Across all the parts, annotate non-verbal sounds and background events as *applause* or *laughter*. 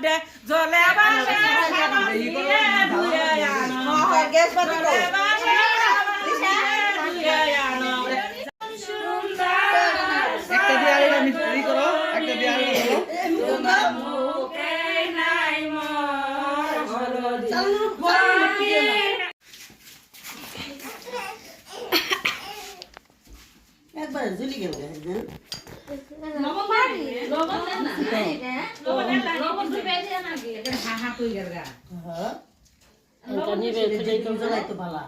মধ্যে জলে বাসে সামনে ধুয়ে আনো গ্যাস বাদ জলে বাসে সামনে ধুয়ে আনো একটা দিয়ে আরেকটা মিস্ত্রি করো একটা দিয়ে আরেকটা করো মুখে নাই মোর হলদি একবার ঝুলি গেল জ্বালাই তো ভালা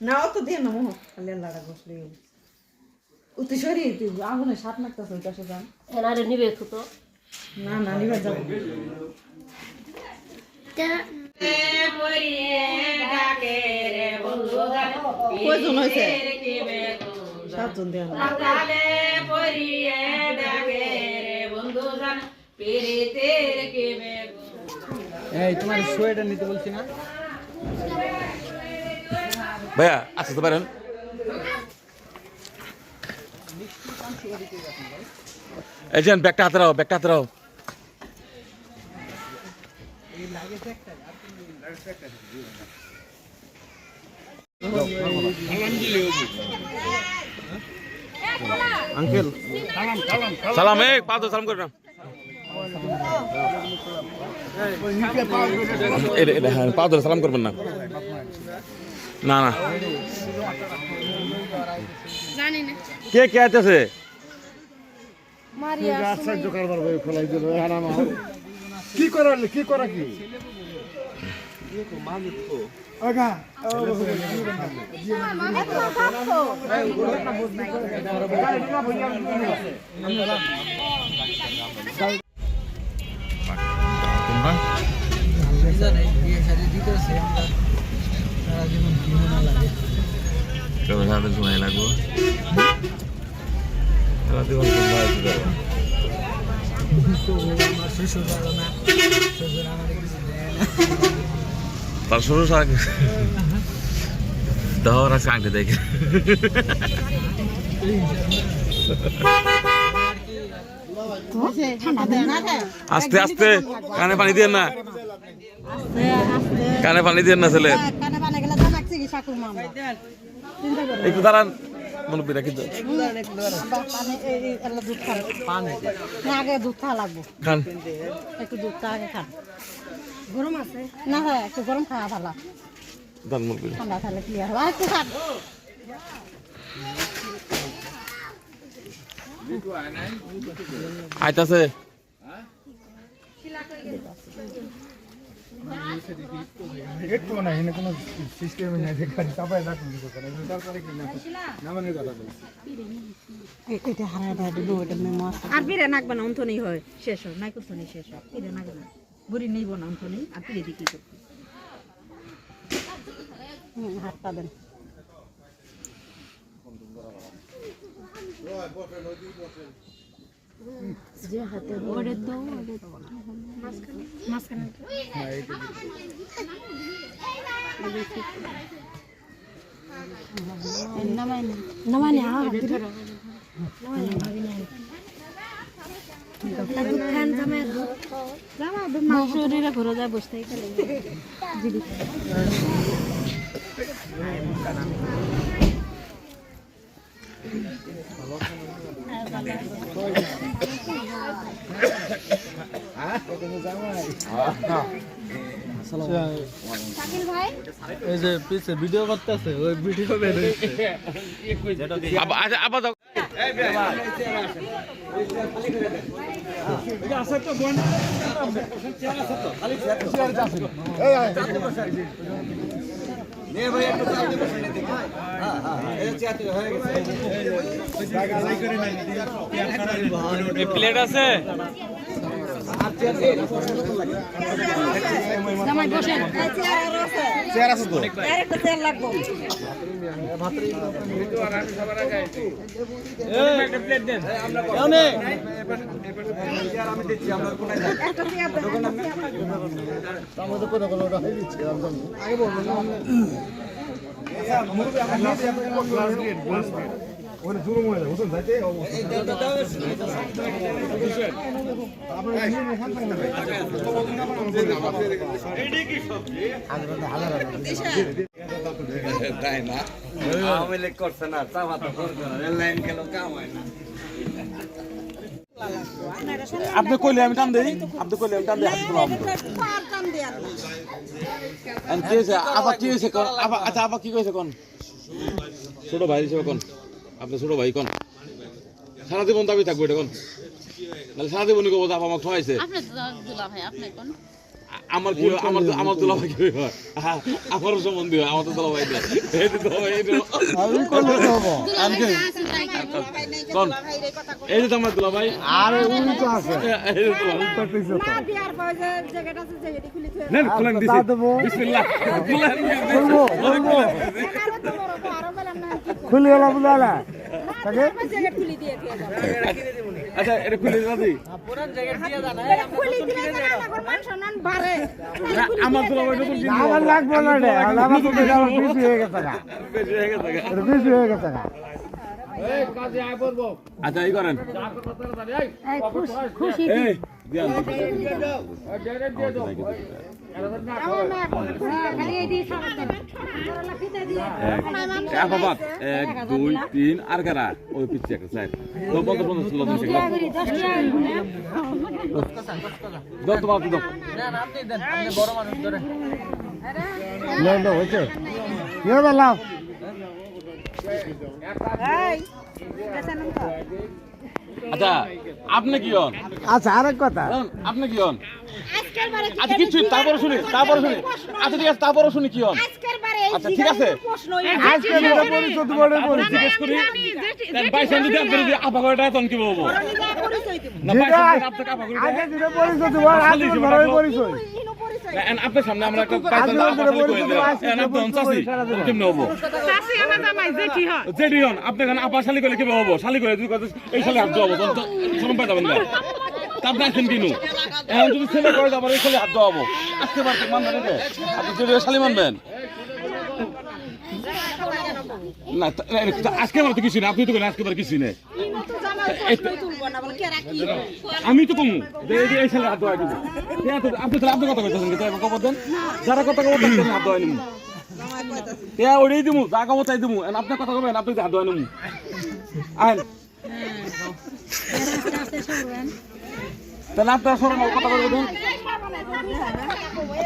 না। অত দিয়ে না মোহ খালি লাড়া বসলে উতি সরি তুই আগুনে সাত মারতেছ ওই পাশে যান এনারে নিবে তো না না নিবার যাব। কয়জন হয়েছে? সাতজন দেওয়া এই তোমার সোয়েটার নিতে বলছি না? ভাইয়া আসতে পারেন। এই যান ব্যাগটা হাতে রাও ব্যাগটা হাতে রাও আঙ্কেল। সালাম এই পা তো সালাম করবেন এটা এটা হ্যাঁ পা ধরে সালাম করবেন না। না না। কে কে আছে কি করা কি করা কি? সময় লাগবো। সারাদিন সময় লাগবো তার শুরু শাক। দহর আছে দেখে। আস্তে আস্তে। কানে পানি দিয়ে না। কানে পানি দিয়ে না, ছেলে। একটু দাঁড়ান মুরব্বী রাখি তো পানি এই এই এলা দুধ খান। না আগে দুধ খাওয়া লাগবো খান একটু দুধটা আগে খান গরম আছে না হ্যাঁ একটু গরম খাওয়া ভালো দান মুরব্বী ঠান্ডা থাকলে ক্লিয়ার আর একটু খান আইতাছে। নাই আর পিড়ে নাকবে না অন্তনেই হয়। শেষ হয় নাই করতে শেষ হয়। পিড়ে নাকবে না বুড়ি নিব না অন্তনেই আর পিড়ে দিয়ে কি করতে দেন। নামানি শরীরে ঘুরে যায় বসতে এই যে পিছে ভিডিও করতেছে ওই ভিডিও বের হইছে। আবার আচ্ছা, আবার দাও। প্লেট আছে জামাই বসেন চেয়ার আছে তো আরেকটা তেল লাগবো একটা চেয়ার দেন, একটা চেয়ার কোনো আগে বলব ওখানে শুরু হয়ে যায় বুঝুন যাইতে তাই না আওয়ামী লীগ করছে না চাপা তো করছে না রেল লাইন গেল কাম হয় না আপনি কইলে আমি টান দেই আপনি কইলে আমি টান দেই হাত দিলাম আর কি হয়েছে আবার কি হয়েছে আবার আচ্ছা আবার কি কইছে কোন ছোট ভাই হিসেবে কোন আপনি ছোট ভাই কোন? সারা জীবন দাবি থাকব এটা কোন? নাহলে সারা জীবনই কবো আপা আমাকে কোন? আমার কি হয়? আমার আমার দুলা ভাই কি হয়। আহা, আমারও সম্বন্ধী হয় আমার তো দুলা ভাই এই তো দুলা ভাই এই তো আমি করলে তো হব আমি কি- কোন এই যে তো আমার দুলা ভাই আরে উনি তো আছে। এই যে দুলা ভাই। করতেছে তো। নেন খুলেন দিছি। তা দেবো। বিসমিল্লাহ। খুলেন খুলবো, খুলবো। খুলে গেল বুঝালা? তাকে আচ্ছা এটা খুলে দাদি আমার তো ভাই নতুন কিনবো আমার লাগবে না রে আমার তো *laughs* বেশি বেশি হয়ে গেছে গা। বেশি হয়ে গেছে গা। বেশি হয়ে গেছে গা। আচ্ছা এই করেন। এক দুই তিন আর কারা? ওই একটা সাইড তো দশ তোমার আচ্ছা আপনি কি হন? আচ্ছা আরেক কথা। জানেন, আপনি কি হন? আচ্ছা কিছু তারপরে শুনি তারপরে শুনি। আচ্ছা ঠিক আছে। তারপরে শুনি কি হন আচ্ছা ঠিক আছে। আজকে যেটা পরিচয় তোমাদের পরিচয় জিজ্ঞেস করি বাইসান যদি আপনি যদি আপা করে তখন কি বলব? না যেটা আপনাকে আপা করে আগে যেটা ধরে পরিচয়। আপনার সামনে আমরা একটা হন আপনি শালি করলে কীভাবে হব? শালি করে এই শালি হাত হব তখন পাই যাবেন না। তা আপনি আছেন কিনু। এখন যদি ছেলে করে শালি হাত দেওয়া হব আজকে থেকে মানবেন আপনি জেডি শালি মানবেন। আজকে কিছু আজকে কিছু আমি তো কমু। এই দিব। হ্যাঁ, আপনি কথা কইতেছেন যারা কথা কবর হাত হ্যাঁ ওটাই দিমু যা কবো তাই দিমু। এখন আপনি কথা কবেন আপনি হাত দেওয়া নিমু। আইন। তাহলে আপনারা সরেন কথা দেন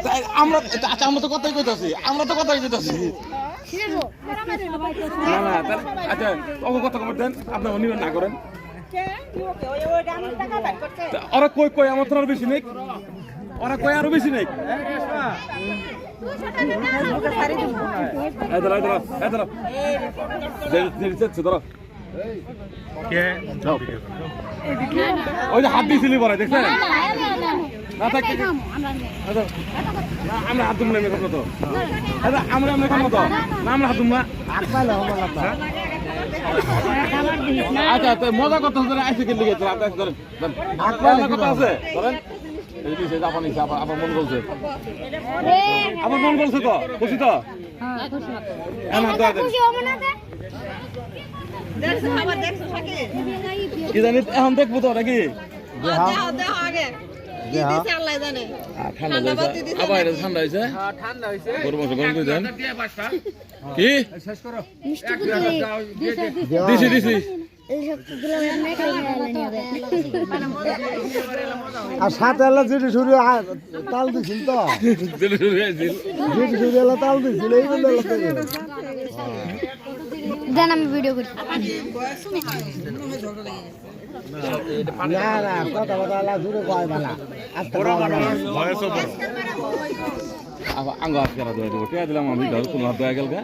তা আমরা আচ্ছা আমরা তো কথাই কইতাছি, আমরা তো কথাই কইতাছি। না না আচ্ছা অত কথা কবর দেন, আপনি নিবেন না করেন। ওরা কই কই, আমার তো আরও নেই। ওরা কই, আরও বেশি নেই। ধরো। ওই যে হাত দিয়েছিলি বড় দেখছেন? না থাকতে আচ্ছা, না, আমরা হাত দুমলে মেকআপ তো। আচ্ছা, আমরা আমরা কেন তো? না আমরা হাত দুমলা না আচ্ছা তো মজা করতে হচ্ছে আইসে কে লিখে আপনি আইসে ধরেন ধরেন। আপনার কথা আছে? ধরেন আপনার মন বলছে আমার মন বলছে তো? খুশি তো? হ্যাঁ এখন দেখব তো নাকি? আর ঠান্ডা হয়েছে। গরম গরম করে দেন। কি? দিছি দিছি। আর সাথে এলা যেটি শুরু তাল দিছিল তো। যেটি শুরু এলা তাল দিছিল এই জন্য দেন আমি ভিডিও করি না না কথা কথা এলা জুড়ে কয় বেলা। আজকে আবার আঙ্গ হাত করা দোয়া দেবো। টিয়া দিলাম আমি দোয়া গেল গা।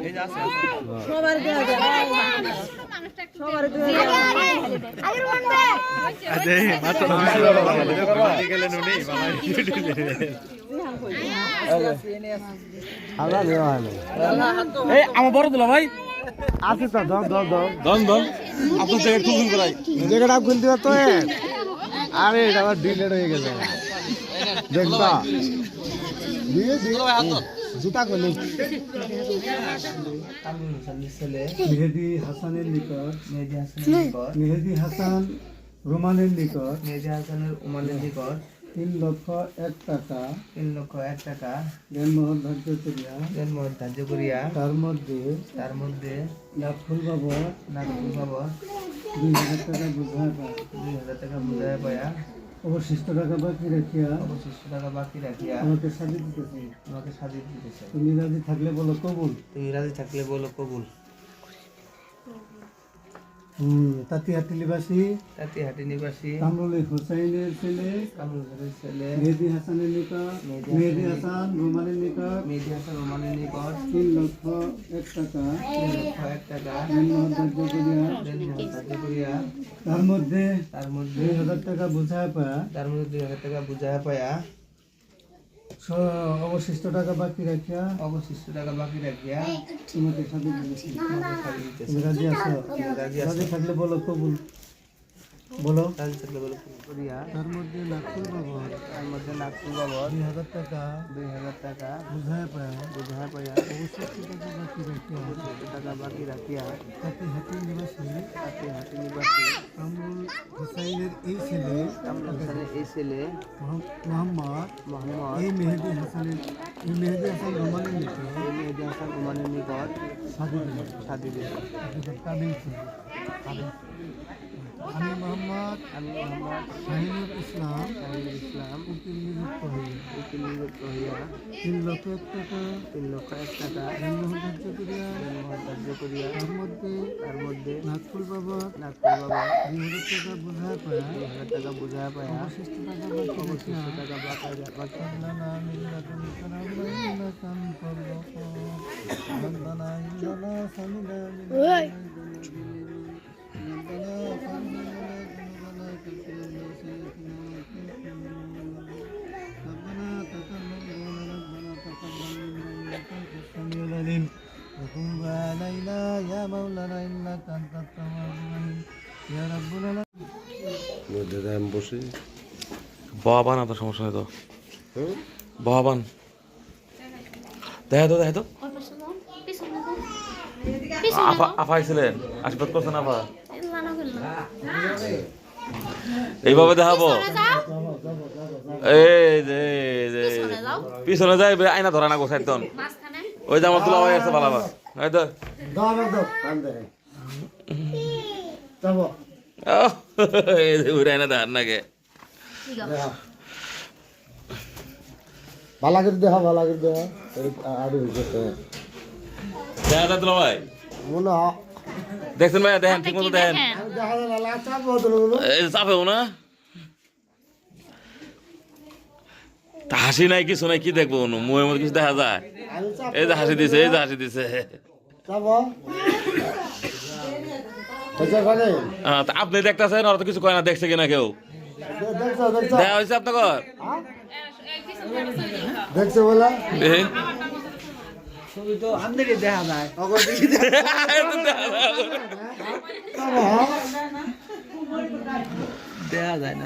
আমরা বড় দিলা ভাই। আছে তো দম দম দম। দন দন আপনার জায়গায় করাই যেটা খুলতে পারতো আরে এটা আবার ডিলেট হয়ে গেছে। দেখবা। দিয়ে জুতা মেহেদি হাসানের নিকট মেহেদি হাসানের নিকট মেহেদি হাসান রোমানের নিকট মেহেদি হাসানের উমানের নিকট। তিন লক্ষ এক টাকা তিন লক্ষ এক টাকা। দেনমোহর ধার্য করিয়া। জন্ম ধার্য করিয়া। তার মধ্যে তার মধ্যে নাথফুল বাবর নাগপুর বাবর দুই হাজার টাকা বুঝায় পায়। দুই হাজার টাকা বুঝায় পায়া। অবশিষ্ট টাকা বাকি রাখিয়া অবশিষ্ট টাকা বাকি রাখিয়া আমাকে সাজিয়ে চাই আমাকে সাজিয়ে চাই তুমি রাজি থাকলে বলো কবুল। তুমি রাজি থাকলে বলো কবুল। হুম তাঁতিয়া টিলিবাসী তাতে হাটি নিবাসী কামরুল হুসাইনের ছেলে কামরুল হোসেনের ছেলে মেহেদি হাসানের নিকট মেহেদি হাসান রোমানের নিকট মেহেদি হাসান রহমানের নিকট তিন লক্ষ এক টাকা তিন লক্ষ এক টাকা তার মধ্যে তার মধ্যে দুই হাজার টাকা বুঝায় পায়। তার মধ্যে দুই হাজার টাকা বুঝায় পায়া। অবশিষ্ট টাকা বাকি রাখিয়া। অবশিষ্ট টাকা বাকি রাখিয়া তোমাকে সাথে রাজি আছো? রাজি থাকলে বলো কবুল। বলো রাজি থাকলে বলো কবুল করিয়া তার মধ্যে লাখুল বাবর তার মধ্যে নাগপুর বাবর দুই হাজার টাকা দুই হাজার টাকা বুঝায় পায় বুঝায় পায়া অবশিষ্ট টাকা বাকি রাখিয়া অবশিষ্ট টাকা বাকি রাখিয়া তাকে হাতি নিবাসী তাতে হাটি নিবাসী কামরুল হুসাইনের এই ছেলে কামরুল হোসেনের এই ছেলে মোহাম- মোহাম্মদ মোহাম্মদ এই মেহেদি হাসানের এই মেহেদি হাসান রোমানের নিকট এই মেহেদি হাসান উমানের নিকট সাজিয়ে দিল সাজিয়ে দিল কাবিল ছিল আমি মোহাম্মদ আমি মোহাম্মদ শাহিনুল ইসলাম শাহিনুল ইসলাম। উকিল নিযুক্ত হইয়া উকিল নিযুক্ত হইয়া তিন লক্ষ এক টাকা তিন লক্ষ এক টাকা। জন্মহার্য করিয়া জন্মহার্য করিয়া তার মধ্যে তার মধ্যে নাগপুর বাবা নাগপুর বাবা। দুই হাজার টাকা বোঝায় পায়। দুই হাজার টাকা বোঝায় পায়। অবশিষ্ট টাকা বাকি অবশিষ্ট টাকা বাকি বাকি না মিল্লা তুমি করা মিল্লা কাম করল বন্দনা ইল্লা সামিলা মিল্লা বাবান তো সমস্যা নেই তো। বাবান দেখা তো দেখা তো। আফা আফা আইছিলেন। আশীর্বাদ করছেন আফা। এইভাবে দেখাবো। এই যে পিছনে যাই বে, আয়না ধরা না গোসাই তন ওই যে আমার তোলা হয়ে আছে ভালো এই তো দাও দাও দাও কান দে যাব ও, এই যে উড়ে আয়না দেখার নাকি ভালো করে দেখা ভালো করে দেখা আরও দেখা যায় তোলা ভাই মনে দেখছেন ভাই দেখেন ঠিক মতো দেখেন না। চাপেও তা হাসি নাই কিছু নাই কি দেখব অনু মুয়ের মধ্যে কিছু দেখা যায়। এই যে হাসি দিছে এই যে হাসি দিছে। আপনি দেখতেছেন ওরা তো কিছু কয় না দেখছে কিনা কেউ? দেখা হয়েছে আপনার দেখছ বলা? দেখি। ছবি তো আমাদেরই *laughs* দেখা যায়। দেখা। যায়। না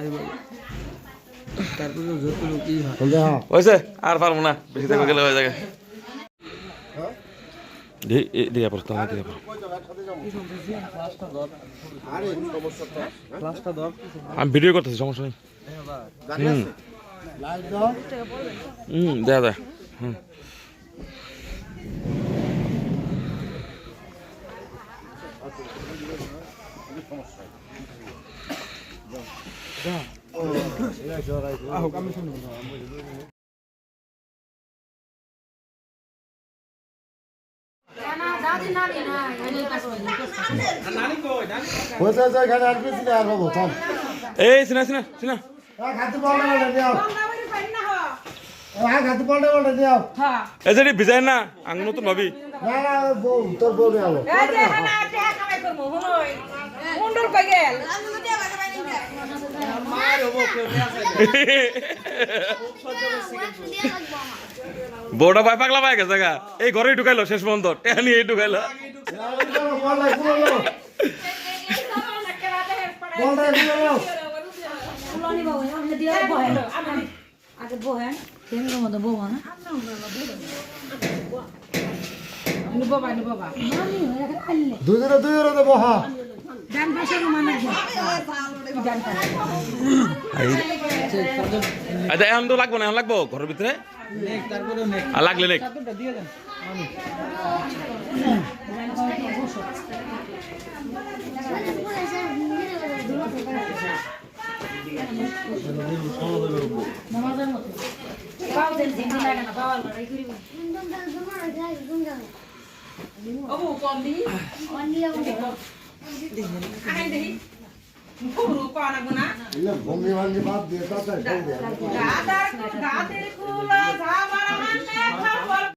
তারপরে যতটুকু কি হয়। দেখা হয়েছে? আর পারব না। বেশি দেখে গেলে হয়ে যাবে। দিয়ে পড়ো, তোমার দিয়ে আমি ভিডিও করতেছি, সমস্যা নেই। হুম। হুম দেখা যায় হুম। হয়েছে এই সিনা সিনা সিনা। হ্যাঁ যে ভিজাই না আঙুন তো নবী। না এই এখানে? বউটা ভাই পাগলা পাই গেছে গা। এই ঘরেই ঢুকাইলো শেষ পর্যন্ত টেহা নিয়ে ঢুকাইলো। দুজনে দুজনে বহা। ডান পাশে মানে আচ্ছা এখন তো লাগবো না এখন লাগবো ঘরের ভিতরে? লাগলে নেক। কম দি ಇಲ್ಲ ಭೂಮಿ ಒಂದು ಮಾತು ದೇಶ ಆಧಾರ್ ಕಾರ್ಡ್